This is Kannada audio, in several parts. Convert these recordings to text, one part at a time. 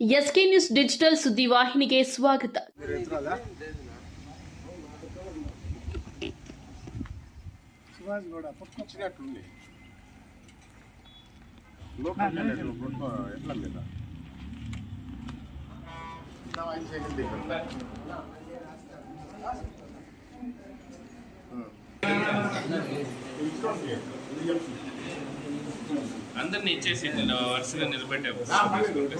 ಎಸ್ಕೆ ನ್ಯೂಸ್ ಡಿಜಿಟಲ್ ಸುದ್ದಿವಾಹಿನಿಗೆ ಸ್ವಾಗತ అందరినీ ఇచ్చేసి వరుసగా నిలబెట్టే తీసుకుంటే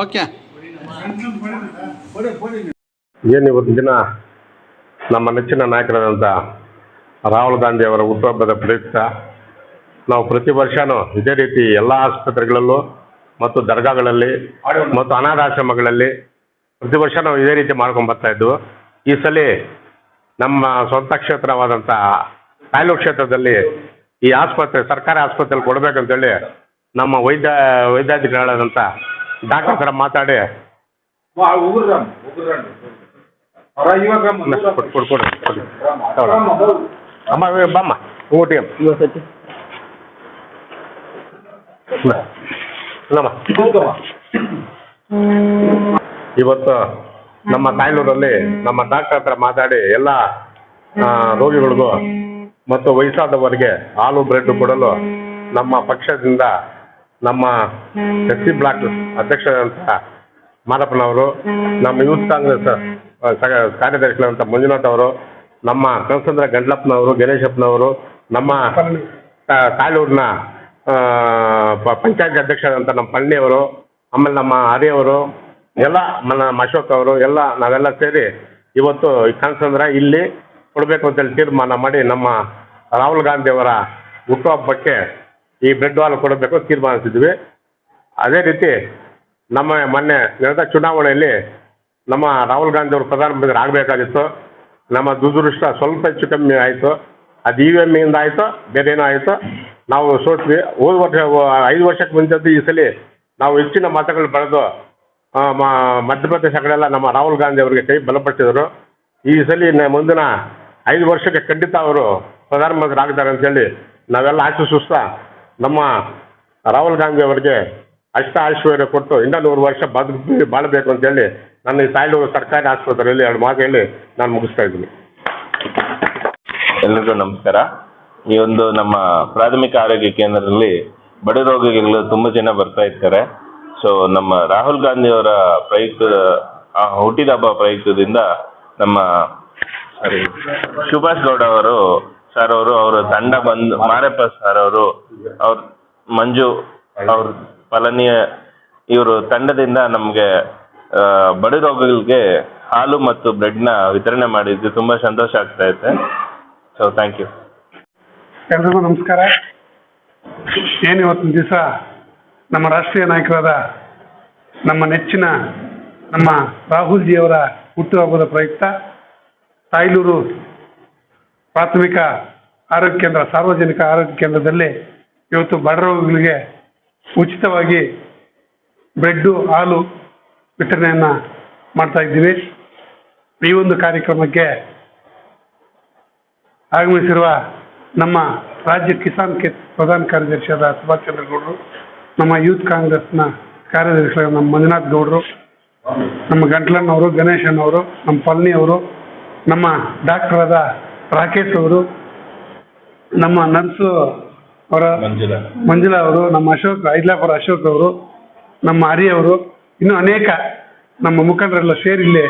ಓಕೆ. ಏನು ಇವತ್ತಿನ ದಿನ ನಮ್ಮ ನೆಚ್ಚಿನ ನಾಯಕರಾದಂಥ ರಾಹುಲ್ ಗಾಂಧಿ ಅವರ ಹುಟ್ಟುಹಬ್ಬದ ಪ್ರಯುಕ್ತ? ನಾವು ಪ್ರತಿ ವರ್ಷವೂ ಇದೇ ರೀತಿ ಎಲ್ಲ ಆಸ್ಪತ್ರೆಗಳಲ್ಲೂ ಮತ್ತು ದರ್ಗಾಗಳಲ್ಲಿ ಮತ್ತು ಅನಾಥಾಶ್ರಮಗಳಲ್ಲಿ ಪ್ರತಿ ವರ್ಷ ನಾವು ಇದೇ ರೀತಿ ಮಾಡ್ಕೊಂಡು ಬರ್ತಾ ಇದ್ವು. ಈ ಸಲ ನಮ್ಮ ಸ್ವಂತ ಕ್ಷೇತ್ರವಾದಂಥ ಕಾಯಲು ಕ್ಷೇತ್ರದಲ್ಲಿ ಈ ಆಸ್ಪತ್ರೆ, ಸರ್ಕಾರಿ ಆಸ್ಪತ್ರೆಯಲ್ಲಿ ಕೊಡಬೇಕಂತೇಳಿ ನಮ್ಮ ವೈದ್ಯ, ವೈದ್ಯಾಧಿಕಾರಿಗಳಾದಂಥ ಡಾಕ್ಟರ್ ಹತ್ರ ಮಾತಾಡಿ. ಅಮ್ಮ ಬಮ್ಮ ಇವತ್ತು ನಮ್ಮ ತಾಯ್ನೂರಲ್ಲಿ ನಮ್ಮ ಡಾಕ್ಟರ್ ಹತ್ರ ಮಾತಾಡಿ ಎಲ್ಲ ರೋಗಿಗಳಿಗೂ ಮತ್ತು ವಯಸ್ಸಾದವರಿಗೆ ಹಾಲು, ಬ್ರೆಡ್ ಕೊಡಲು ನಮ್ಮ ಪಕ್ಷದಿಂದ ನಮ್ಮ ಎಸ್ ಸಿ ಬ್ಲಾಕ್ ಅಧ್ಯಕ್ಷರಾದಂಥ ಮಾರಪ್ಪನವರು ನಮ್ಮ ಯೂತ್ ಕಾಂಗ್ರೆಸ್ ಕಾರ್ಯದರ್ಶಿಗಳಂತ ಮಂಜುನಾಥ್ ಅವರು, ನಮ್ಮ ಕನಸಂದ್ರ ಗಂಡ್ಲಪ್ಪನವರು, ಗಣೇಶಪ್ಪನವರು, ನಮ್ಮ ತಾಳೂರಿನ ಪಂಚಾಯತ್ ಅಧ್ಯಕ್ಷರಾದಂಥ ನಮ್ಮ ಪಳ್ಳಿಯವರು, ಆಮೇಲೆ ನಮ್ಮ ಹರಿಯವರು ಎಲ್ಲ ನಮ್ಮ ಅಶೋಕ್ ಅವರು, ಎಲ್ಲ ನಾವೆಲ್ಲ ಸೇರಿ ಇವತ್ತು ಕನಸಂದ್ರ ಇಲ್ಲಿ ಕೊಡಬೇಕು ಅಂತೇಳಿ ತೀರ್ಮಾನ ಮಾಡಿ ನಮ್ಮ ರಾಹುಲ್ ಗಾಂಧಿ ಅವರ ಹುಟ್ಟುಹಬ್ಬಕ್ಕೆ ಈ ಬ್ರೆಡ್ ವಾಲ್ ಕೊಡಬೇಕು ತೀರ್ಮಾನಿಸಿದ್ವಿ. ಅದೇ ರೀತಿ ನಮ್ಮ ಮೊನ್ನೆ ನಡೆದ ಚುನಾವಣೆಯಲ್ಲಿ ನಮ್ಮ ರಾಹುಲ್ ಗಾಂಧಿ ಅವರು ಪ್ರಧಾನಮಂತ್ರಿ ಆಗಬೇಕಾಗಿತ್ತು. ನಮ್ಮ ದುರದೃಷ್ಟ ಸ್ವಲ್ಪ ಹೆಚ್ಚು ಕಮ್ಮಿ ಆಯಿತು. ಅದು ಇ ವಿ ಎಮ್ಮಿಂದ ಆಯಿತು ಬೇರೆ ಏನೋ ಆಯಿತು. ನಾವು ಸೋತ್ವಿ. ಹೋದ ವರ್ಷ, ಐದು ವರ್ಷಕ್ಕೆ ಮುಂಚೆದ್ದು ಈ ಸಲ ನಾವು ಹೆಚ್ಚಿನ ಮತಗಳು ಮ- ಮಧ್ಯಪ್ರದೇಶ ಕಡೆಲ್ಲ ನಮ್ಮ ರಾಹುಲ್ ಗಾಂಧಿ ಅವರಿಗೆ ಕೈ ಬಲಪಡಿಸಿದರು. ಈ ಸಲ ಮುಂದಿನ ಐದು ವರ್ಷಕ್ಕೆ ಖಂಡಿತ ಅವರು ಪ್ರಧಾನಮಂತ್ರಿ ಆಗ್ತಾರೆ ಅಂತೇಳಿ ನಾವೆಲ್ಲ ಆಶಿಸುತ್ತಾ ನಮ್ಮ ರಾಹುಲ್ ಗಾಂಧಿ ಅವರಿಗೆ ಅಷ್ಟ ಐಶ್ವರ್ಯ ಕೊಟ್ಟು ಇನ್ನೂ ನೂರು ವರ್ಷ ಬದುಕು ಬಾಳಬೇಕು ಅಂತೇಳಿ ನನ್ನ ಈ ತಾಯ್ಲೂರು ಸರ್ಕಾರಿ ಆಸ್ಪತ್ರೆಯಲ್ಲಿ ಎರಡು ಮಾತು ಹೇಳಿ ನಾನು ಮುಗಿಸ್ತಾ ಇದ್ದೀನಿ. ಎಲ್ರಿಗೂ ನಮಸ್ಕಾರ. ಈ ಒಂದು ನಮ್ಮ ಪ್ರಾಥಮಿಕ ಆರೋಗ್ಯ ಕೇಂದ್ರದಲ್ಲಿ ಬಡ ರೋಗಿಗಳು ತುಂಬ ಜನ ಬರ್ತಾ ಇರ್ತಾರೆ. ಸೊ ನಮ್ಮ ರಾಹುಲ್ ಗಾಂಧಿ ಅವರ ಪ್ರಯುಕ್ತ ಹುಟ್ಟಿದ ಹಬ್ಬ ಪ್ರಯುಕ್ತದಿಂದ ನಮ್ಮ ಸಾರಿ. ಸುಭಾಷ್ ಗೌಡ ಅವರು ಸರ್ ಅವರು, ಅವರ ತಂಡ ಬಂದು, ಮಾರಪ್ಪ ಸರ್ ಅವರು, ಅವ್ರ ಮಂಜು ಅವ್ರ ಫಲನೀಯ ಇವರು ತಂಡದಿಂದ ನಮಗೆ ಬಡ ರೋಗಿಗಳಿಗೆ ಹಾಲು ಮತ್ತು ಬ್ರೆಡ್ನ ವಿತರಣೆ ಮಾಡಿದ್ದು ತುಂಬಾ ಸಂತೋಷ ಆಗ್ತಾ ಇದೆ ಸೊ ಥ್ಯಾಂಕ್ ಯು ಎಲ್ರಿಗೂ ನಮಸ್ಕಾರ. ಏನು ಇವತ್ತಿನ ದಿವಸ? ನಮ್ಮ ರಾಷ್ಟ್ರೀಯ ನಾಯಕರಾದ ನಮ್ಮ ನೆಚ್ಚಿನ ನಮ್ಮ ರಾಹುಲ್ ಜಿಯವರ ಹುಟ್ಟುಹಬ್ಬದ ಪ್ರಯುಕ್ತ. ತಾಯ್ಲೂರು ಪ್ರಾಥಮಿಕ ಆರೋಗ್ಯ ಕೇಂದ್ರ, ಸಾರ್ವಜನಿಕ ಆರೋಗ್ಯ ಕೇಂದ್ರದಲ್ಲಿ ಇವತ್ತು ಬಡ ರೋಗಿಗಳಿಗೆ ಉಚಿತವಾಗಿ ಬ್ರೆಡ್ಡು, ಹಾಲು ವಿತರಣೆಯನ್ನು ಮಾಡ್ತಾ ಇದ್ದೀವಿ. ಈ ಒಂದು ಕಾರ್ಯಕ್ರಮಕ್ಕೆ ಆಗಮಿಸಿರುವ ನಮ್ಮ ರಾಜ್ಯ ಕಿಸಾನ್ ಕೆ, ಪ್ರಧಾನ ಕಾರ್ಯದರ್ಶಿಯಾದ ಸುಭಾಷ್ ಚಂದ್ರ ಗೌಡರು, ನಮ್ಮ ಯೂತ್ ಕಾಂಗ್ರೆಸ್ನ ಕಾರ್ಯದರ್ಶಿಯಾದ ನಮ್ಮ ಮಂಜುನಾಥ್ ಗೌಡರು, ನಮ್ಮ ಗಂಟ್ಲಣ್ಣವರು ಗಣೇಶನ್ ಅವರು ನಮ್ಮ ಪಲ್ನಿ ಅವರು ನಮ್ಮ ಡಾಕ್ಟರ್ ಆದ ರಾಕೇಶ್ ಅವರು ನಮ್ಮ ನರ್ಸು ಅವರ ಮಂಜುಳಾ. ಮಂಜುಳಾ ಅವರು ನಮ್ಮ ಅಶೋಕ್ ಐದ್ಲಾಪುರ ಅಶೋಕ್ ಅವರು ನಮ್ಮ ಹರಿ ಅವರು ಇನ್ನು ಅನೇಕ ನಮ್ಮ ಮುಖಂಡರೆಲ್ಲ ಸೇರಿ ಇಲ್ಲಿ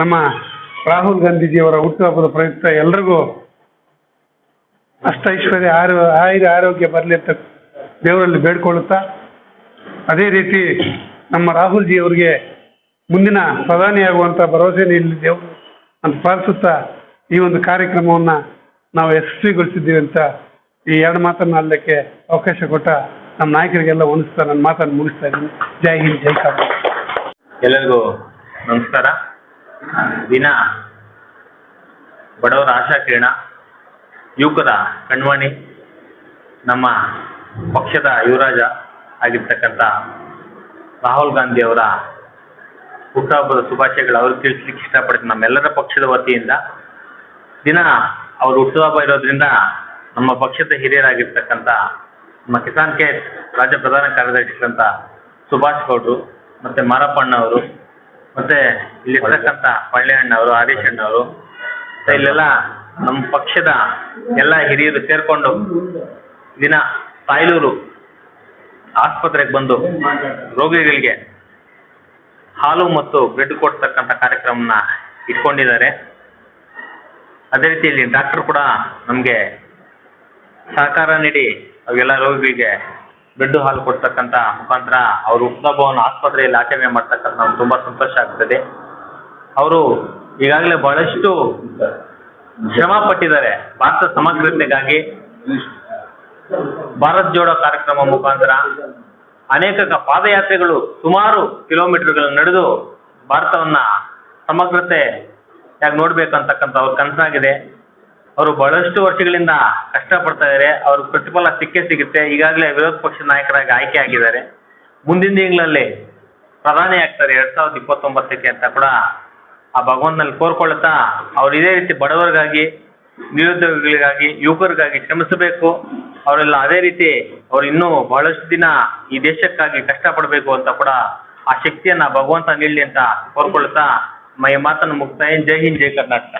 ನಮ್ಮ ರಾಹುಲ್ ಗಾಂಧೀಜಿಯವರ ಹುಟ್ಟುಹಬ್ಬದ ಪ್ರಯುಕ್ತ ಎಲ್ರಿಗೂ ಅಷ್ಟೈಶ್ವರ್ಯ ಆರೋ ಆಯುರ ಆರೋಗ್ಯ ಬರಲಿ ಅಂತ ದೇವರಲ್ಲಿ ಬೇಡ್ಕೊಳ್ಳುತ್ತಾ ಅದೇ ರೀತಿ ನಮ್ಮ ರಾಹುಲ್ ಜಿ ಅವರಿಗೆ ಮುಂದಿನ ಪ್ರಧಾನಿಯಾಗುವಂತ ಭರವಸೆ ನೀಡಲಿ ದೇವರು ಅಂತ ಪ್ರಾರ್ಥಿಸುತ್ತಾ ಈ ಒಂದು ಕಾರ್ಯಕ್ರಮವನ್ನ ನಾವು ಯಶಸ್ವಿಗೊಳಿಸಿದ್ದೀವಿ ಅಂತ ಈ ಎರಡು ಮಾತನ್ನು ಅಲ್ಲಕ್ಕೆ ಅವಕಾಶ ಕೊಟ್ಟ ನಮ್ಮ ನಾಯಕರಿಗೆಲ್ಲ ಹೊಣಿಸ್ತಾ ನನ್ನ ಮಾತನ್ನು ಮುಗಿಸ್ತಾ ಇದ್ದೀನಿ. ಜೈ ಹಿಂದ್, ಜೈ ಕರ್ನಾಟಕ. ಎಲ್ಲರಿಗೂ ನಮಸ್ಕಾರ. ದಿನ ಬಡವರ ಆಶಾ ಕಿರಣ, ಯುವಕರ ಕಣ್ವಾಣಿ, ನಮ್ಮ ಪಕ್ಷದ ಯುವರಾಜ ಆಗಿರ್ತಕ್ಕಂಥ ರಾಹುಲ್ ಗಾಂಧಿ ಅವರ ಹುಟ್ಟುಹಬ್ಬದ ಶುಭಾಶಯಗಳು ಅವ್ರಿಗೆ ತಿಳಿಸ್ಲಿಕ್ಕೆ ಇಷ್ಟಪಡ್ತೀನಿ. ನಮ್ಮೆಲ್ಲರ ಪಕ್ಷದ ವತಿಯಿಂದ ದಿನ ಅವ್ರ ಹುಟ್ಟುಹಬ್ಬ ಇರೋದ್ರಿಂದ ನಮ್ಮ ಪಕ್ಷದ ಹಿರಿಯರಾಗಿರ್ತಕ್ಕಂಥ ನಮ್ಮ ಕಿಸಾನ್ ಕೆ ರಾಜ್ಯ ಪ್ರಧಾನ ಕಾರ್ಯದರ್ಶಿಗಳಂತ ಸುಭಾಷ್ ಗೌಡ್ರು, ಮತ್ತೆ ಮಾರಪ್ಪಣ್ಣ ಅವರು ಮತ್ತೆ ಇಲ್ಲಿರ್ತಕ್ಕಂಥ ಪಳ್ಳೆಹಣ್ಣ ಅವರು ಹರೀಶ್ ಅಣ್ಣ ಅವರು ಮತ್ತೆ ಇಲ್ಲೆಲ್ಲ ನಮ್ಮ ಪಕ್ಷದ ಎಲ್ಲ ಹಿರಿಯರು ಸೇರ್ಕೊಂಡು ದಿನ ಸಾಯಲೂರು ಆಸ್ಪತ್ರೆಗೆ ಬಂದು ರೋಗಿಗಳಿಗೆ ಹಾಲು ಮತ್ತು ಬ್ರೆಡ್ ಕೊಡ್ತಕ್ಕಂಥ ಕಾರ್ಯಕ್ರಮನ ಇಟ್ಕೊಂಡಿದ್ದಾರೆ. ಅದೇ ರೀತಿ ಇಲ್ಲಿ ಡಾಕ್ಟರ್ ಕೂಡ ನಮಗೆ ಸಹಕಾರ ನೀಡಿ ಅವೆಲ್ಲ ರೋಗಿಗಳಿಗೆ ಬ್ರೆಡ್ ಹಾಲು ಕೊಡ್ತಕ್ಕಂಥ ಮುಖಾಂತರ ಅವರು ಹುಟ್ಟುಹಬ್ಬವನ್ನು ಆಸ್ಪತ್ರೆಯಲ್ಲಿ ಆಚರಣೆ ಮಾಡ್ತಕ್ಕಂಥ ನಮ್ಗೆ ತುಂಬ ಸಂತೋಷ ಆಗ್ತದೆ. ಅವರು ಈಗಾಗಲೇ ಬಹಳಷ್ಟು ಶ್ರಮ ಪಟ್ಟಿದ್ದಾರೆ. ಭಾರತ ಸಮಗ್ರತೆಗಾಗಿ ಭಾರತ್ ಜೋಡೋ ಕಾರ್ಯಕ್ರಮ ಮುಖಾಂತರ ಅನೇಕ ಪಾದಯಾತ್ರೆಗಳು ಸುಮಾರು ಕಿಲೋಮೀಟರ್ಗಳನ್ನು ನಡೆದು ಭಾರತವನ್ನ ಸಮಗ್ರತೆ ಯಾಕೆ ನೋಡ್ಬೇಕಂತಕ್ಕಂಥ ಅವ್ರ ಕನಸಾಗಿದೆ. ಅವರು ಬಹಳಷ್ಟು ವರ್ಷಗಳಿಂದ ಕಷ್ಟಪಡ್ತಾ ಇದ್ದಾರೆ ಅವ್ರ ಪ್ರತಿಫಲ ಸಿಕ್ಕೇ ಸಿಗುತ್ತೆ. ಈಗಾಗಲೇ ವಿರೋಧ ಪಕ್ಷ ನಾಯಕರಾಗಿ ಆಯ್ಕೆ ಆಗಿದ್ದಾರೆ. ಮುಂದಿನ ತಿಂಗಳಲ್ಲಿ ಪ್ರಧಾನಿ ಆಗ್ತಾರೆ ಎರಡ್ ಸಾವಿರದ ಇಪ್ಪತ್ತೊಂಬತ್ತಕ್ಕೆ ಅಂತ ಕೂಡ ಆ ಭಗವಂತನಲ್ಲಿ ಕೋರ್ಕೊಳ್ತಾ ಅವ್ರು ಇದೇ ರೀತಿ ಬಡವರಿಗಾಗಿ ನಿರುದ್ಯೋಗಿಗಳಿಗಾಗಿ, ಯುವಕರಿಗಾಗಿ ಶ್ರಮಿಸಬೇಕು. ಅವರೆಲ್ಲ ಅದೇ ರೀತಿ ಅವ್ರು ಇನ್ನೂ ಬಹಳಷ್ಟು ದಿನ ಈ ದೇಶಕ್ಕಾಗಿ ಕಷ್ಟಪಡಬೇಕು ಅಂತ ಕೂಡ ಆ ಶಕ್ತಿಯನ್ನ ಭಗವಂತ ನೀಡಲಿ ಅಂತ ಕೋರ್ಕೊಳ್ತಾ ಮೈ ಮಾತನ್ನು ಮುಕ್ತಾಯ ಜೈ ಹಿಂದ್, ಜೈ ಕರ್ನಾಟಕ.